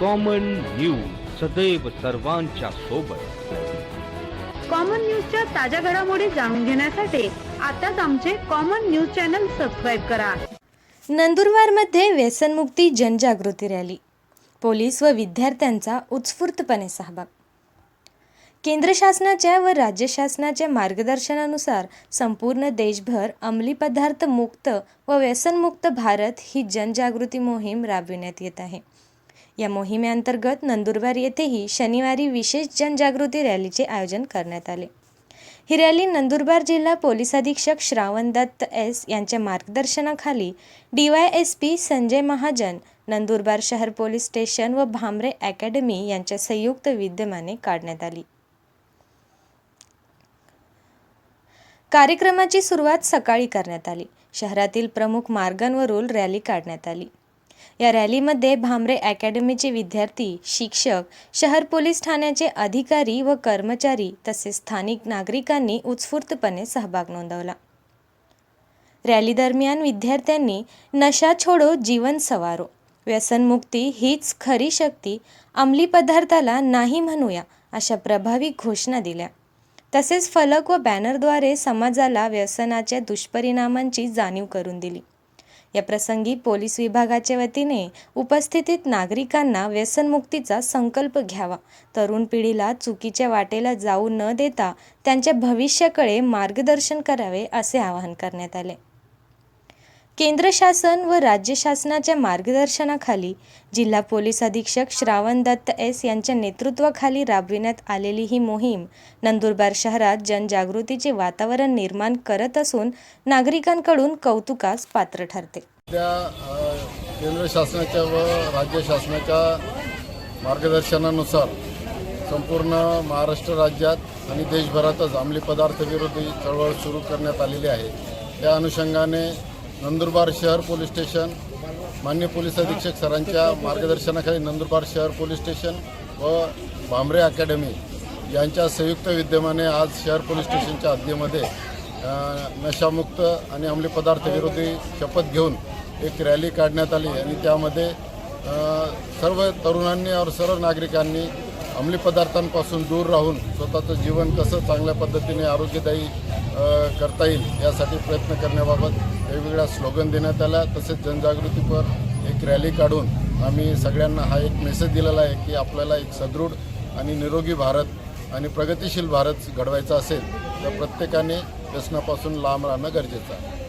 Common news सदैव सर्वांच्या सोबत. कॉमन न्यूजच्या ताज्या घडामोडी जाणून घेण्यासाठी आताच आमचे कॉमन न्यूज चॅनल सबस्क्राईब करा. नंदुरबारमध्ये व्यसनमुक्ती जनजागृती रॅली. पोलीस व विद्यार्थ्यांचा उत्स्फूर्तपणे सहभाग. केंद्र शासनाच्या व राज्य शासनाच्या मार्गदर्शनानुसार संपूर्ण देशभर अंमली पदार्थ मुक्त व व्यसनमुक्त भारत ही जनजागृती मोहीम राबविण्यात येत आहे. या मोहिमेअंतर्गत नंदुरबार येथेही शनिवारी विशेष जनजागृती रॅलीचे आयोजन करण्यात आले. ही रॅली नंदुरबार जिल्हा पोलीस अधीक्षक श्रावण दत्त एस यांच्या मार्गदर्शनाखाली D Y S P Sanjay Mahajan Nandurbar शहर पोलीस स्टेशन व भामरे अकॅडमी यांच्या संयुक्त विद्यमाने काढण्यात आली. कार्यक्रमाची सुरुवात सकाळी करण्यात आली. शहरातील प्रमुख मार्गांवरून रॅली काढण्यात आली. या रॅलीमध्ये भामरे अकॅडमीचे विद्यार्थी शिक्षक शहर पोलीस ठाण्याचे अधिकारी व कर्मचारी तसेच स्थानिक नागरिकांनी उत्स्फूर्तपणे सहभाग नोंदवला. रॅली दरम्यान विद्यार्थ्यांनी नशा छोडो जीवन सवारो. व्यसनमुक्ती हीच खरी शक्ती. अंमली पदार्थाला नाही म्हणूया अशा प्रभावी घोषणा दिल्या. तसेच फलक व बॅनरद्वारे समाजाला व्यसनाच्या दुष्परिणामांची जाणीव करून दिली. या प्रसंगी पोलीस विभागाच्या वतीने उपस्थितीत नागरिकांना व्यसनमुक्तीचा संकल्प घ्यावा. तरुण पिढीला चुकीच्या वाटेला जाऊ न देता त्यांच्या भविष्याकडे मार्गदर्शन करावे असे आवाहन करण्यात आले. केंद्र शासन व राज्य शासनाच्या मार्गदर्शनाखाली जिल्हा पोलीस अधीक्षक श्रावण दत्त एस यांच्या नेतृत्वाखाली राबविण्यात आलेली ही मोहीम नंदुरबार शहरात जनजागृतीचे वातावरण निर्माण करत असून नागरिकांकडून कौतुकास पात्र ठरते. केंद्र शासनाच्या व राज्य शासनाच्या मार्गदर्शनानुसार संपूर्ण महाराष्ट्र राज्यात आणि देशभरातच अंमली पदार्थ विरोधी चळवळ सुरू करण्यात आलेली आहे. त्या अनुषंगाने नंदुरबार शहर पोलीस स्टेशन मान्य पोलीस अधीक्षक सरांच्या मार्गदर्शनाखाली नंदुरबार शहर पोलीस स्टेशन व भांबरे अकॅडमी यांच्या संयुक्त विद्यमाने आज शहर पोलीस स्टेशनच्या हद्दीमध्ये नशामुक्त आणि अंमली पदार्थ विरोधी शपथ घेऊन एक रॅली काढण्यात आली आणि त्यामध्ये सर्व तरुणांनी और सर्व नागरिकांनी अंमली पदार्थांपासून दूर राहून स्वतःचं जीवन कसं चांगल्या पद्धतीने आरोग्यदायी करता येईल यासाठी प्रयत्न करण्याबाबत वेगवेगळ्या स्लोगन देण्यात आल्या. तसेच जनजागृतीपर एक रॅली काढून आम्ही सगळ्यांना हा एक मेसेज दिलेला आहे की आपल्याला एक सदृढ आणि निरोगी भारत आणि प्रगतिशील भारत घडवायचा असेल तर प्रत्येकाने व्यसनापासून लांब राहणं गरजेचं आहे.